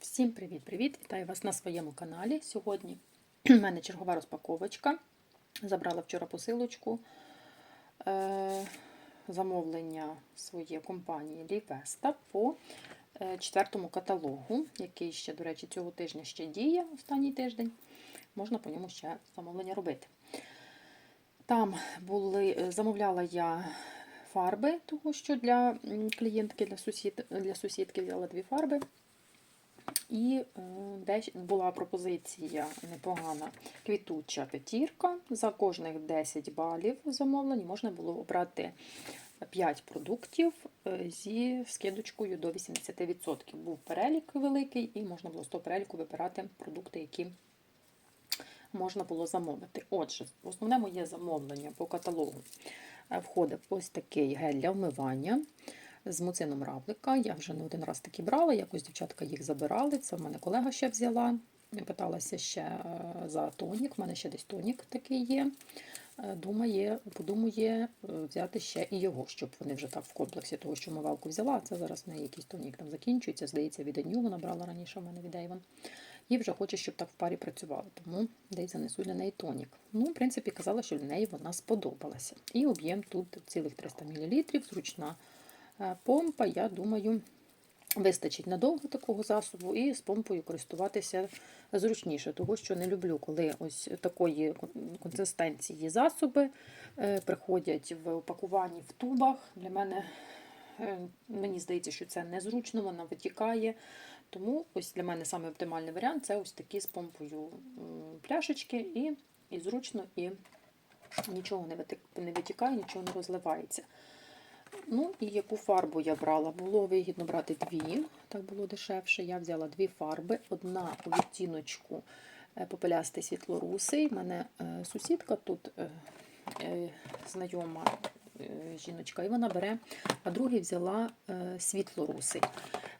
Всім привіт-привіт! Вітаю вас на своєму каналі. Сьогодні в мене чергова розпаковочка. Забрала вчора посилочку е, замовлення своєї компанії Лівеста по е, четвертому каталогу, який ще, до речі, цього тижня ще діє, останній тиждень. Можна по ньому ще замовлення робити. Там були, е, замовляла я фарби, тому що для клієнтки, для, сусід, для сусідки взяла дві фарби. І е, десь була пропозиція непогана квітуча п'ятірка. За кожних 10 балів замовлень можна було обрати 5 продуктів е, зі скидочкою до 80%. Був перелік великий, і можна було з того переліку вибирати продукти, які можна було замовити. Отже, основне моє замовлення по каталогу е, входить ось такий гель для вмивання з муцином равлика. Я вже не один раз такі брала, якось дівчатка їх забирали. Це в мене колега ще взяла. Питалася ще е, за тонік. У мене ще десь тонік такий є. Е, Думає, подумає е, взяти ще і його, щоб вони вже так в комплексі того, що мивалку взяла. Це зараз в неї якийсь тонік там закінчується. Здається, від Аню вона брала раніше в мене від Avon. І вже хоче, щоб так в парі працювали, тому десь занесу для неї тонік. Ну, в принципі, казала, що для неї вона сподобалася. І об'єм тут цілих 300 мл, зручна помпа, я думаю, вистачить надовго такого засобу, і з помпою користуватися зручніше, того що не люблю, коли ось такої консистенції засоби е, приходять в упакуванні в тубах. Для мене е, мені здається, що це незручно, вона витікає. Тому ось для мене саме оптимальний варіант це ось такі з помпою пляшечки, і, і зручно, і нічого не витікає, нічого не розливається. Ну і яку фарбу я брала? Було вигідно брати дві, так було дешевше. Я взяла дві фарби. Одна у відтіночку е, попелястий світлорусий. У мене е, сусідка тут е, знайома жіночка, і вона бере, а другий взяла світлорусий.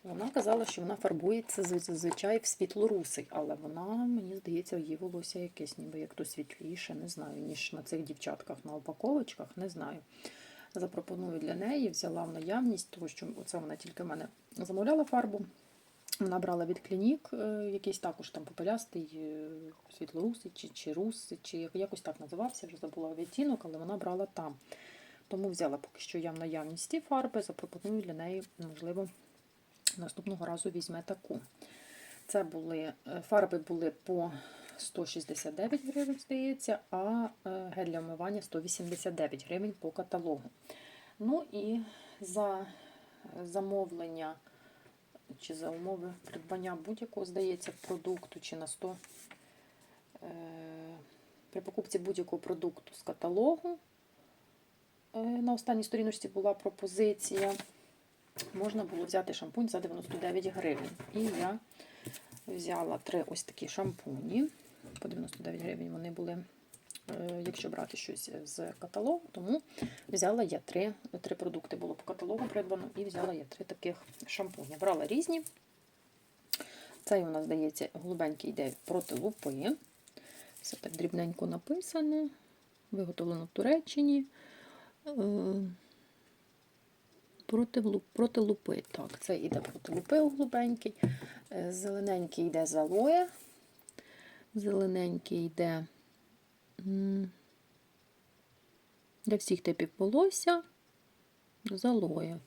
Вона казала, що вона фарбується зазвичай в світлорусий, але вона, мені здається, її волосся якесь, ніби як то світліше, не знаю, ніж на цих дівчатках на упаковочках, не знаю. Запропоную для неї, взяла в наявність, тому що це вона тільки в мене замовляла фарбу. Вона брала від клінік, е, якийсь також там попелястий, е, світлорусий чи, чи русий, чи якось так називався, вже забула відтінок, але вона брала там. Тому взяла поки що я в наявність ті фарби, запропоную для неї, можливо, наступного разу візьме таку. Це були е, фарби були по 169 гривень, здається, а е, гель для вмивання 189 гривень по каталогу. Ну і за замовлення чи за умови придбання будь-якого, здається, продукту, чи на 100 е, при покупці будь-якого продукту з каталогу. е, На останній сторіночці була пропозиція. Можна було взяти шампунь за 99 гривень. І я взяла три ось такі шампуні. По 99 гривень вони були, е, якщо брати щось з каталогу, тому взяла я три, три продукти було по каталогу придбано, і взяла я три таких шампуні. Брала різні. Цей у нас, здається, голубенький йде проти лупи. Все так дрібненько написано. Виготовлено в Туреччині. Е, Проти, проти лупи. Так, це йде проти лупи голубенький. Е, Зелененький йде з алоє. Зелененький йде для всіх типів волосся. З алоє.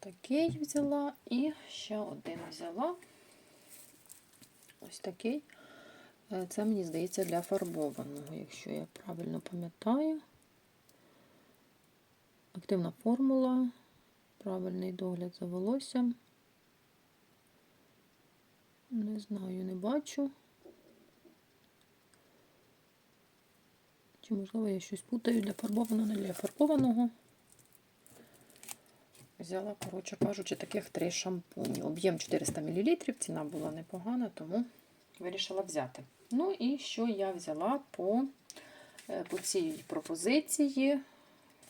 Такий взяла і ще один взяла. Ось такий. Е, Це, мені здається, для фарбованого, якщо я правильно пам'ятаю. Активна формула, правильний догляд за волоссям. Не знаю, не бачу. Чи, можливо, я щось путаю для фарбованого, не для фарбованого. Взяла, коротше кажучи, таких три шампуні. Об'єм 400 мл, ціна була непогана, тому вирішила взяти. Ну і що я взяла по, е, по цій пропозиції?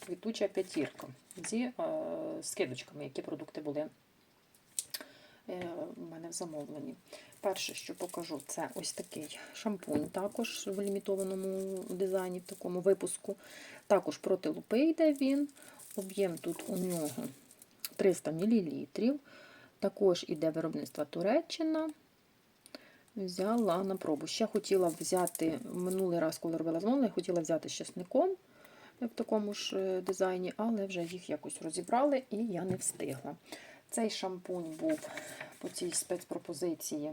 Квітуча п'ятірка зі е, скидочками, які продукти були е, у мене в замовленні. Перше, що покажу, це ось такий шампунь, також в лімітованому дизайні, в такому випуску. Також проти лупи йде він. Об'єм тут у нього 300 мл. Також іде виробництво Туреччина. Взяла на пробу. Ще хотіла взяти минулий раз, коли робила замовлення, хотіла взяти з чесником в такому ж е, дизайні, але вже їх якось розібрали і я не встигла. Цей шампунь був по цій спецпропозиції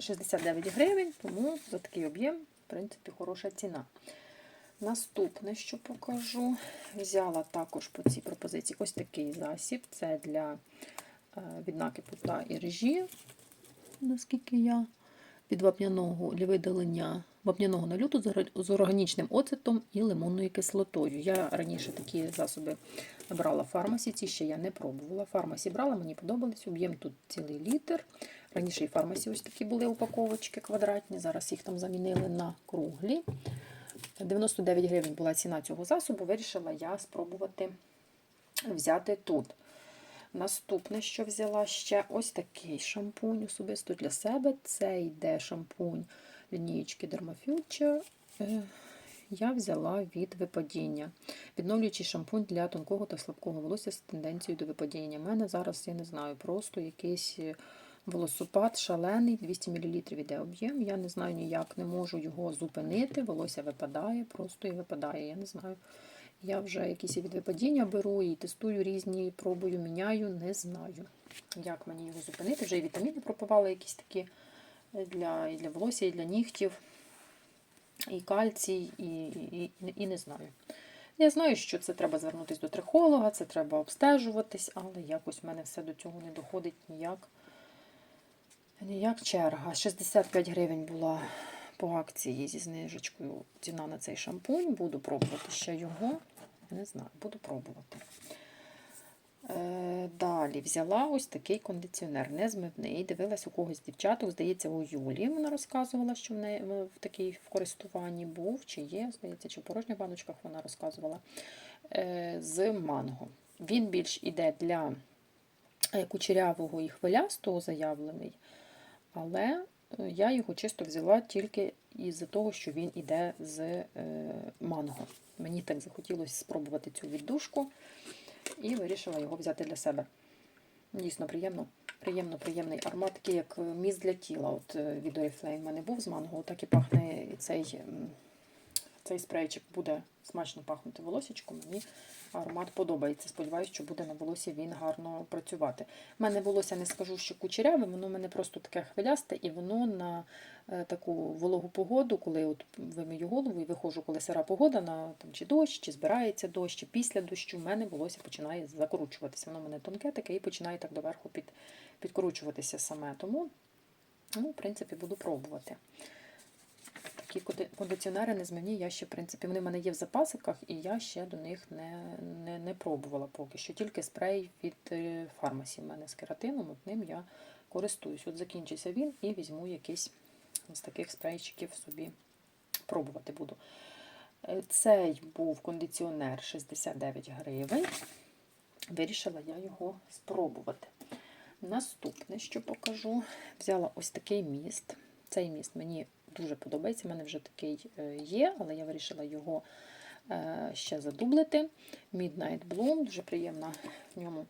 69 гривень, тому за такий об'єм, в принципі, хороша ціна. Наступне, що покажу, взяла також по цій пропозиції ось такий засіб. Це для е, від накипу та іржі, наскільки я, від вапняного для видалення вапняного нальоту з органічним оцетом і лимонною кислотою. Я раніше такі засоби брала в фармасі, ці ще я не пробувала. В фармасі брала, мені подобались. Об'єм тут цілий літр. Раніше і в фармасі ось такі були упаковочки квадратні, зараз їх там замінили на круглі. 99 гривень була ціна цього засобу. Вирішила я спробувати взяти тут. Наступне, що взяла ще ось такий шампунь особисто для себе. Це йде шампунь лінієчки Dermafuture. Е, Я взяла від випадіння. Відновлюючий шампунь для тонкого та слабкого волосся з тенденцією до випадіння. У мене зараз, я не знаю, просто якийсь е, волосопад шалений, 200 мл іде об'єм. Я не знаю ніяк, не можу його зупинити. Волосся випадає, просто і випадає. Я не знаю. Я вже якісь від випадіння беру і тестую різні, пробую, міняю, не знаю, як мені його зупинити. Вже і вітаміни пропивала якісь такі для, і для волосся, і для нігтів, і кальцій, і, і, і, і не знаю. Я знаю, що це треба звернутися до трихолога, це треба обстежуватись, але якось в мене все до цього не доходить ніяк. Ніяк черга. 65 гривень була по акції зі знижечкою ціна на цей шампунь. Буду пробувати ще його. Не знаю, буду пробувати. Е, Далі взяла ось такий кондиціонер, незмивний. Дивилась у когось дівчаток, здається, у Юлі. Вона розказувала, що в неї в такій в користуванні був, чи є, здається, чи в порожніх баночках вона розказувала. Е, З манго. Він більш іде для е, кучерявого і хвилястого заявлений, але е, я його чисто взяла тільки із-за того, що він іде з е, манго. Мені так захотілося спробувати цю віддушку і вирішила його взяти для себе. Дійсно приємно, приємно, приємний аромат, такий як міст для тіла. От е, від Oriflame в мене був з манго, так і пахне цей, цей спрейчик буде смачно пахнути волосічком. Мені аромат подобається. Сподіваюся, що буде на волосі він гарно працювати. У мене волосся не скажу, що кучеряве, воно в мене просто таке хвилясте, і воно на е, таку вологу погоду, коли от вимию голову і виходжу, коли сира погода, на там чи дощ, чи збирається дощ, чи після дощу, в мене волосся починає закручуватися. Воно в мене тонке таке і починає так доверху під, підкручуватися саме. Тому, ну, в принципі, буду пробувати. Такі кондиціонери незмінні, я ще, в принципі, вони в мене є в запасиках, і я ще до них не, не, не пробувала поки що. Тільки спрей від е, фармасі в мене з кератином, от ним я користуюсь. От закінчиться він і візьму якийсь з таких спрейчиків собі пробувати буду. Е, Цей був кондиціонер 69 гривень. Вирішила я його спробувати. Наступне, що покажу, взяла ось такий міст. Цей міст мені дуже подобається. У мене вже такий е, є, але я вирішила його е, ще задублити. Midnight Bloom, дуже приємна в ньому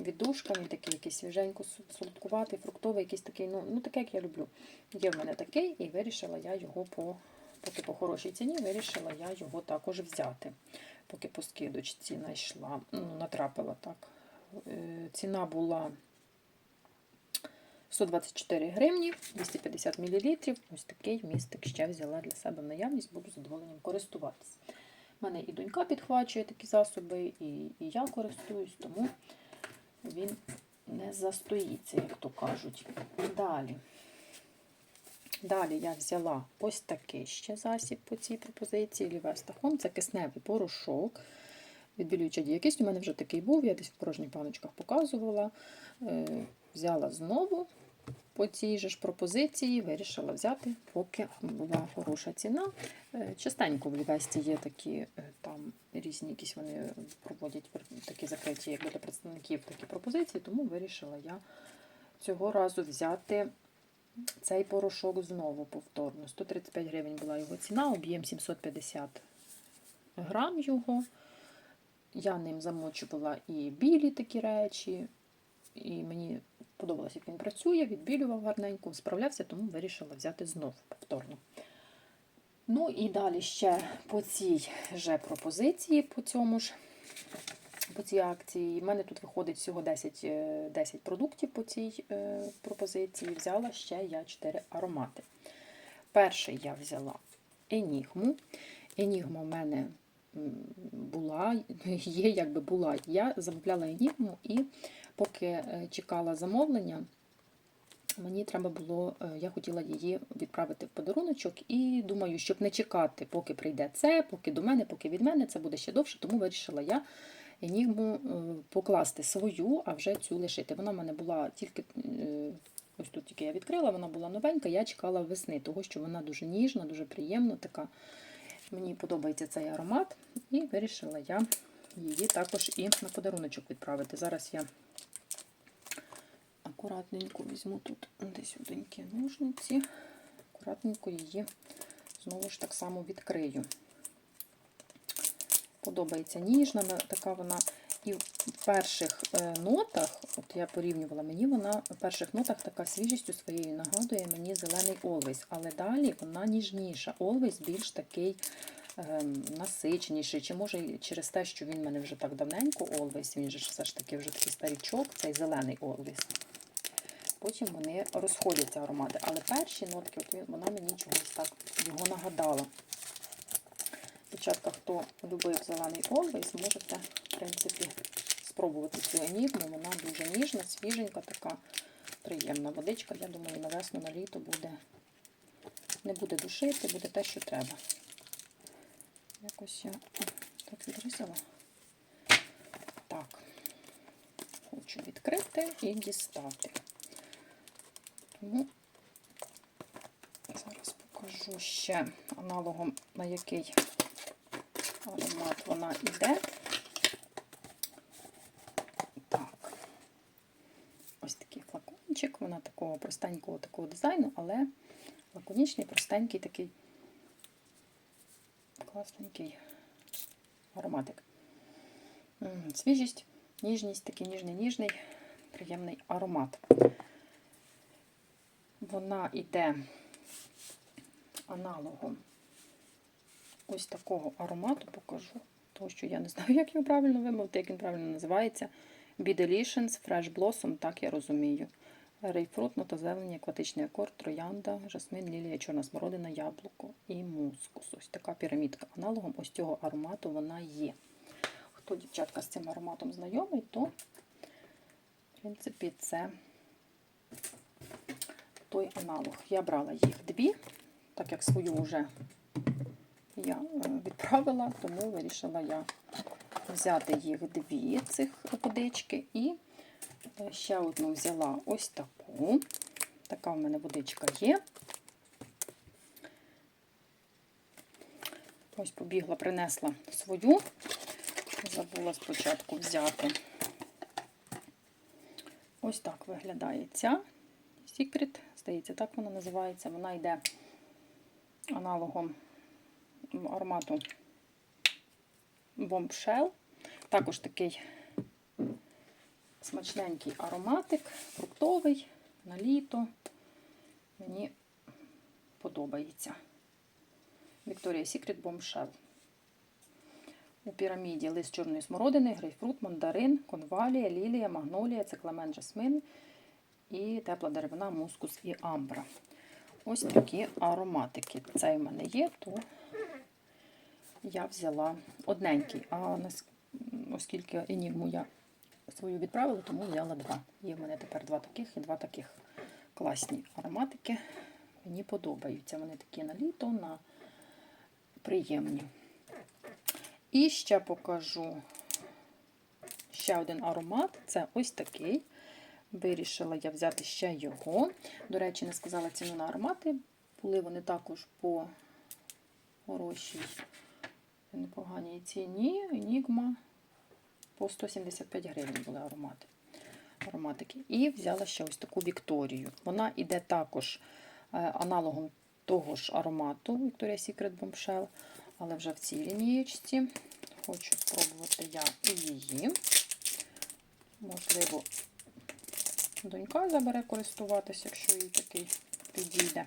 віддушка. Він такий якийсь свіженько, солодкуватий, фруктовий, якийсь такий, ну, ну таке, як я люблю. Є в мене такий, і вирішила я його по, поки по хорошій ціні, вирішила я його також взяти. Поки по скидочці знайшла, ну, натрапила так. Е, Ціна була 124 гривні, 250 мл. Ось такий містик ще взяла для себе в наявність, буду задоволенням користуватись. У мене і донька підхвачує такі засоби, і, і я користуюсь, тому він не застоїться, як то кажуть. Далі. Далі я взяла ось такий ще засіб по цій пропозиції. Лівеста Home. Це кисневий порошок. Відбілююча діякість. У мене вже такий був, я десь в порожніх баночках показувала. Взяла знову по цій же ж пропозиції, вирішила взяти, поки була хороша ціна. Е, Частенько в Лівесті є такі е, там різні якісь вони проводять такі закриті, якби для представників такі пропозиції, тому вирішила я цього разу взяти цей порошок знову повторно. 135 гривень була його ціна, об'єм 750 грам його. Я ним замочувала і білі такі речі, і мені подобалось, як він працює, відбілював гарненько, справлявся, тому вирішила взяти знов повторно. Ну і далі ще по цій же пропозиції, по цьому ж, по цій акції. У мене тут виходить всього 10, е, 10 продуктів по цій е, пропозиції. Взяла ще я 4 аромати. Перший я взяла Енігму. Енігма в мене була, є, якби була. Я замовляла Енігму і поки е, чекала замовлення, мені треба було, е, я хотіла її відправити в подаруночок, і думаю, щоб не чекати, поки прийде це, поки до мене, поки від мене, це буде ще довше, тому вирішила я енігму е, покласти свою, а вже цю лишити. Вона в мене була тільки. Ось тут тільки я відкрила, вона була новенька, я чекала весни, того що вона дуже ніжна, дуже приємна, така. Мені подобається цей аромат, і вирішила я її також і на подаруночок відправити. Зараз я акуратненько візьму тут десь оденькі ножниці, акуратненько її знову ж так само відкрию. Подобається ніжна, така вона. І в перших е, нотах, от я порівнювала, мені вона в перших нотах така свіжістю своєю нагадує мені зелений Always, але далі вона ніжніша. Always більш такий ем, насиченіший. Чи може через те, що він в мене вже так давненько Always, він же все ж таки вже такий старічок, цей зелений Always. Потім вони розходяться аромати. Але перші нотки, от вона мені чогось так його нагадала. Дівчатка, хто любив зелений Always, можете, в принципі, спробувати цю енігму. Вона дуже ніжна, свіженька, така приємна водичка. Я думаю, на весну, на літо буде не буде душити, буде те, що треба. Якось я так відрізала. Так, хочу відкрити і дістати. Тому зараз покажу ще аналогом, на який аромат вона йде. Так, ось такий флакончик, вона такого простенького такого дизайну, але лаконічний, простенький такий класненький ароматик. Свіжість, ніжність, такий ніжний-ніжний, приємний аромат. Вона йде аналогом ось такого аромату покажу. Тому що я не знаю, як його правильно вимовити, як він правильно називається. Be Delicious Fresh Blossom, так я розумію. Рейфрут, нотозелені, акватичний акорд, троянда, жасмин, лілія, чорна смородина, яблуко і мускус. Ось така пірамідка. Аналогом ось цього аромату вона є. Хто, дівчатка, з цим ароматом знайомий, то, в принципі, це той аналог. Я брала їх дві, так як свою вже я е, відправила, тому вирішила я взяти їх дві цих водички і е, ще одну взяла ось таку. Така в мене водичка є. Ось побігла, принесла свою. Забула спочатку взяти. Ось так виглядає ця Secret. Здається, так вона називається. Вона йде аналогом аромату Bombshell. Також такий смачненький ароматик, фруктовий на літо. Мені подобається. Victoria's Secret Bombshell. У піраміді лист чорної смородини, грейпфрут, мандарин, конвалія, лілія, магнолія, цикламен, жасмин і тепла деревина, мускус і амбра. Ось такі ароматики. Цей в мене є, то я взяла одненький. А оскільки енігму я свою відправила, тому взяла два. Є в мене тепер два таких і два таких класні ароматики. Мені подобаються. Вони такі на літо, на приємні. І ще покажу ще один аромат. Це ось такий. Вирішила я взяти ще його. До речі, не сказала ціну на аромати. Були вони також по хорошій, непоганій ціні. Енігма по 175 гривень були аромати. ароматики. І взяла ще ось таку Вікторію. Вона йде також е, аналогом того ж аромату Victoria's Secret Bombshell, але вже в цій лінієчці. хочу спробувати я і її. Можливо, донька забере користуватися, якщо їй такий підійде.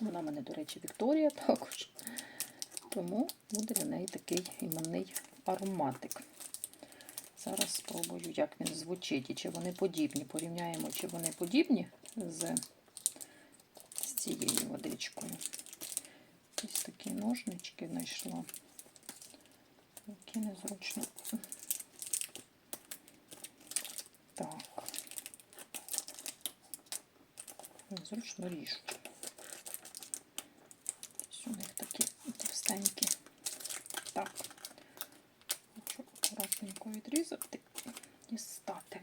Вона мене, до речі, Вікторія також. Тому буде для неї такий іменний ароматик. Зараз спробую, як він звучить і чи вони подібні. Порівняємо, чи вони подібні з, з цією водичкою. Ось такі ножнички знайшла, які незручно. Так. Незручно ріжуть. Ось у них такі товстенькі. Так. Хочу і дістати.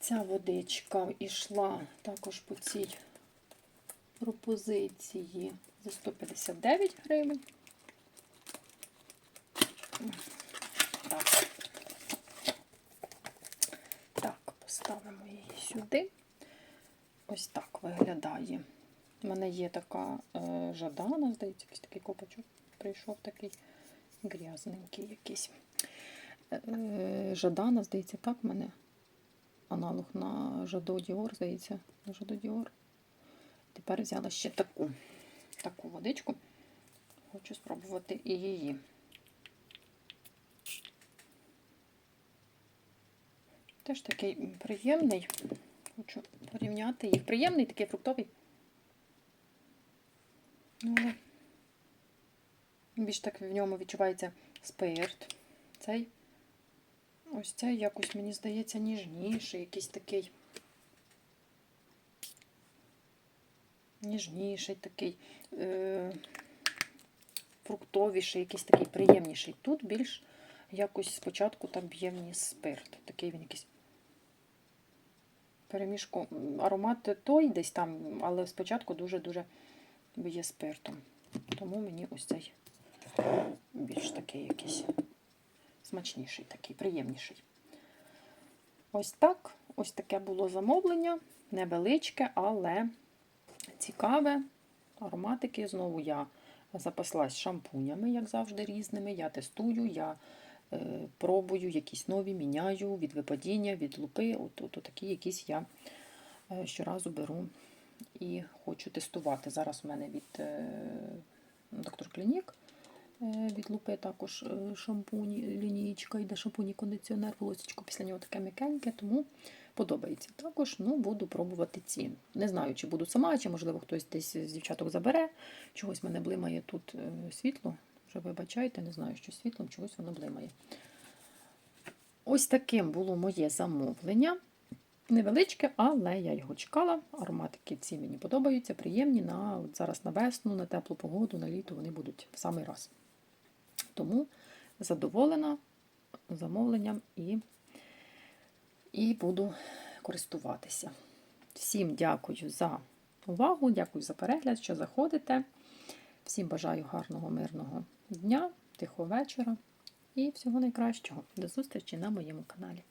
Ця водичка йшла також по цій пропозиції за 159 гривень. Так. Так, поставимо її сюди. Ось так виглядає. У мене є така е, жадана, здається, якийсь такий копачок прийшов такий грязненький якийсь. Е, жадана, здається, так в мене аналог на Жадо Діор, здається, на Жадо Діор. Тепер взяла ще таку, таку водичку. Хочу спробувати і її. Теж такий приємний. Хочу порівняти їх. Приємний, такий фруктовий. Ну, але більш так в ньому відчувається спирт. Цей ось цей якось, мені здається, ніжніший, якийсь такий. Ніжніший такий, е, фруктовіший, якийсь такий приємніший. Тут більш якось спочатку так б'є мені спирт. Такий він якийсь перемішку. Аромат той десь там, але спочатку дуже-дуже б'є спиртом. Тому мені ось цей більш такий якийсь смачніший, такий, приємніший. Ось так. Ось таке було замовлення. Невеличке, але цікаве. Ароматики. Знову я запаслась шампунями, як завжди, різними. Я тестую, я е, пробую якісь нові, міняю від випадіння, від лупи. От, от, от такі якісь я е, щоразу беру і хочу тестувати. Зараз у мене від е, доктор Клінік. Е, Від лупи також е, шампунь, лінієчка, йде шампунь і кондиціонер, волосечко після нього таке м'якеньке, тому подобається. Також ну, буду пробувати ці. Не знаю, чи буду сама, чи, можливо, хтось десь з дівчаток забере. Чогось мене блимає тут е, світло. Вже вибачайте, не знаю, що світлом, чогось воно блимає. Ось таким було моє замовлення. Невеличке, але я його чекала. Ароматики ці мені подобаються, приємні. На, от зараз на весну, на теплу погоду, на літо вони будуть в самий раз. Тому задоволена замовленням і, і буду користуватися. Всім дякую за увагу, дякую за перегляд, що заходите. Всім бажаю гарного, мирного дня, тихого вечора і всього найкращого. До зустрічі на моєму каналі.